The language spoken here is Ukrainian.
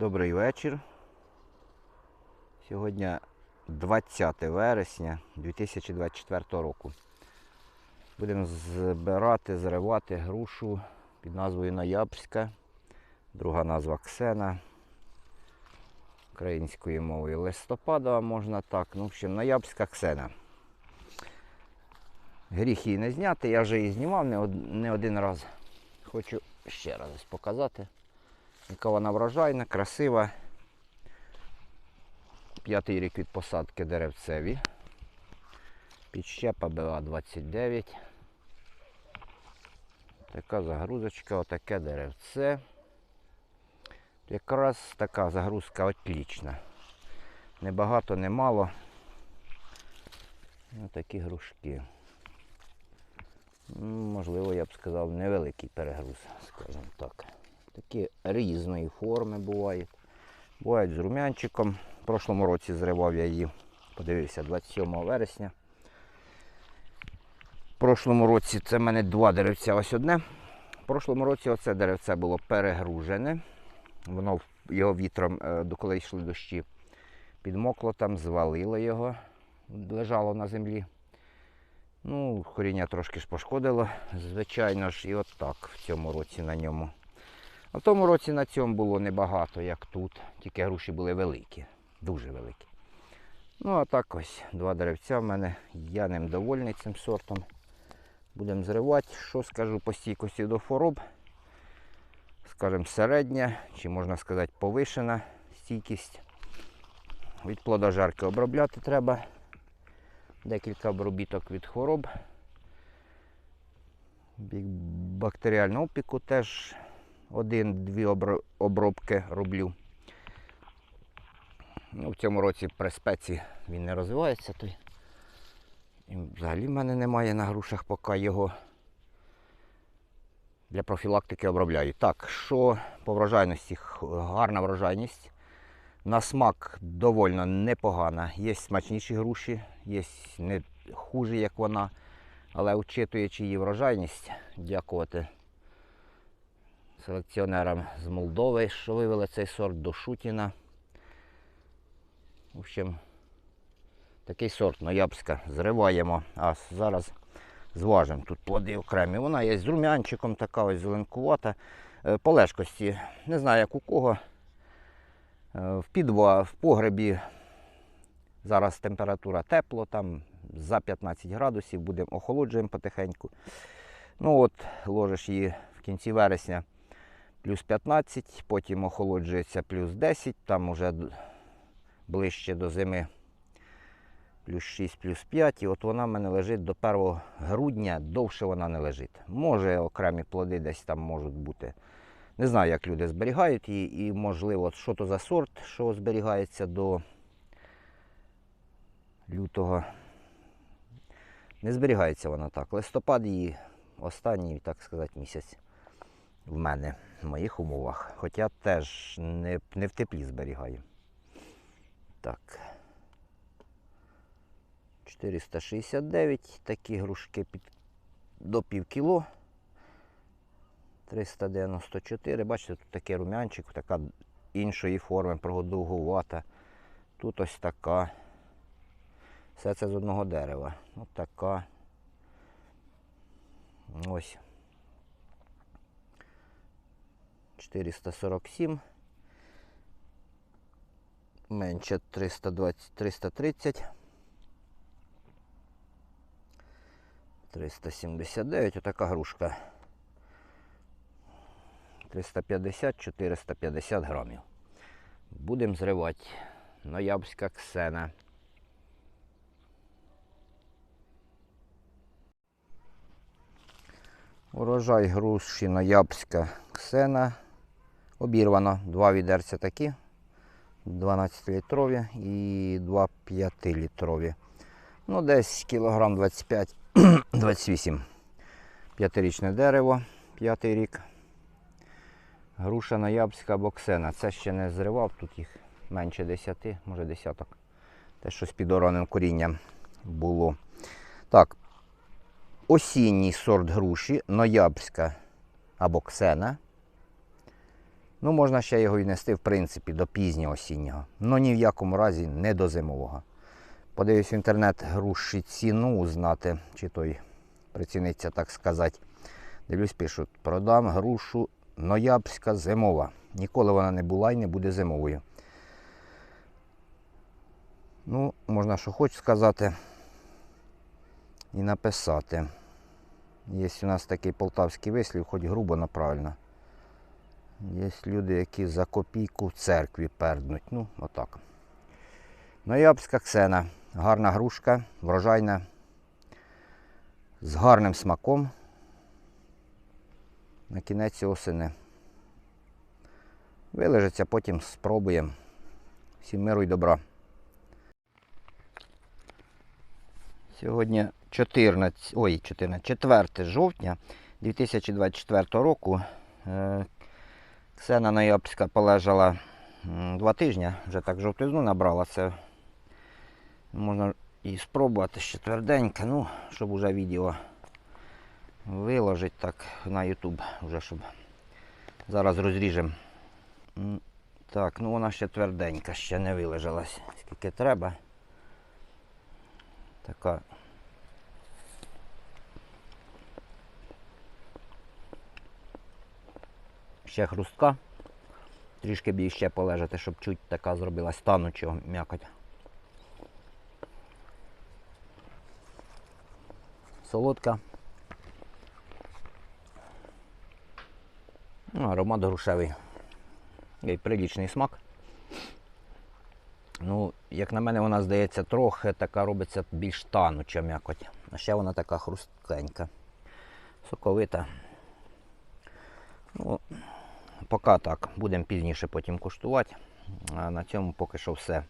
Добрий вечір. Сьогодні 20 вересня 2024 року. Будемо збирати, зривати грушу під назвою Ноябрьська. Друга назва Ксена. Українською мовою листопадова можна так. Ну, в общем, Ноябрьська Ксена. Гріх її не зняти, я вже її знімав не один раз. Хочу ще раз показати. Яка вона врожайна, красива. П'ятий рік від посадки деревцеві. Підщепа БА-29. Така загрузочка, отаке деревце. Якраз така загрузка отлічна. Небагато, немало. Ось такі грушки. Можливо, я б сказав, невеликий перегруз, скажімо так. Такі різної форми бувають. Бувають з рум'янчиком. В прошлому році зривав я її, подивився, 27 вересня. В прошлому році це в мене два деревця, ось одне. В прошлому році оце деревце було перегружене. Воно його вітром, е, до коли йшли дощі, підмокло там, звалило його, лежало на землі. Ну, коріння трошки ж пошкодило, звичайно ж, і от в цьому році на ньому. А в тому році на цьому було небагато, як тут. Тільки груші були великі, дуже великі. Ну, а так ось два деревця в мене. Я ним довольний цим сортом. Будемо зривати. Що скажу по стійкості до хвороб? Скажемо, середня, чи можна сказати, повишена стійкість. Від плодожарки обробляти треба. Декілька обробіток від хвороб. Бактеріального опіку теж один-дві обробки роблю. Ну, в цьому році при спеці він не розвивається. Той. І взагалі в мене немає на грушах поки його. Для профілактики обробляю. Так, що по врожайності? Гарна врожайність. На смак довольно непогана. Є смачніші груші, є не хужі, як вона. Але вчитуючи її врожайність, дякувати селекціонерам з Молдови, що вивели цей сорт до Шутіна. В общем, такий сорт ноябрьська зриваємо, а зараз зважимо. Тут плоди окремі. Вона є з рум'янчиком, така ось зеленкувата. Е, По лежкості, не знаю як у кого. Е, В підва, в погребі зараз температура тепло, там за 15 градусів, будемо охолоджуємо потихеньку. Ну от, ложиш її в кінці вересня плюс 15, потім охолоджується плюс 10, там уже ближче до зими плюс 6, плюс 5. І от вона в мене лежить до 1 грудня, довше вона не лежить. Може, окремі плоди десь там можуть бути. Не знаю, як люди зберігають її, і можливо, що то за сорт, що зберігається до лютого. Не зберігається вона так. Листопад її останній, так сказати, місяць в мене, в моїх умовах. Хоча теж не, не в теплі зберігаю. Так. 469, такі грушки під, до пів кіло. 394. Бачите, тут такий рум'янчик, така іншої форми, продовгувата. Тут ось така. Все це з одного дерева. Ось така. Ось. 447. Менше 320, 330. 379, отака грушка. 350-450 грамів. Будемо зривати. Ноябрьська ксена. Урожай груші ноябрьська ксена. Обірвано. Два відерця такі. 12-літрові і два 5-літрові. Ну, десь кілограм 25-28. П'ятирічне дерево, п'ятий рік. Груша ноябрьська або ксена. Це ще не зривав, тут їх менше 10, може десяток. Те, що з підораним корінням було. Так, осінній сорт груші, ноябрьська або ксена. Ну, можна ще його і нести, в принципі, до пізнього осіннього. Ну ні в якому разі не до зимового. Подивився в інтернет груші ціну узнати, чи той приціниться, так сказати. Дивлюсь, пишуть, продам грушу ноябрьська зимова. Ніколи вона не була і не буде зимовою. Ну, можна що хоч сказати і написати. Є у нас такий полтавський вислів, хоч грубо, но правильно. Є люди, які за копійку в церкві перднуть. Ну, отак. Ноябрьська ксена. Гарна грушка, врожайна, з гарним смаком. На кінець осени. Вилежиться, потім спробуємо. Всім миру і добра. Сьогодні 14, ой, 14, 4 жовтня 2024 року. Ксена Ноябрьська полежала два тижні, вже так жовтизну набрала. Це можна і спробувати ще тверденьке, ну, щоб уже відео виложити так на YouTube, вже щоб зараз розріжемо. Так, ну вона ще тверденька, ще не вилежалась, скільки треба. Така. Ще хрустка. Трішки б їй ще полежати, щоб чуть така зробилась танучого м'якоть. Солодка. Ну, аромат грушевий. Й прилічний смак. Ну, як на мене, вона здається трохи така робиться більш тануча м'якоть. А ще вона така хрусткенька. Соковита. Ну, поки так. Будемо пізніше потім куштувати. На цьому поки що все.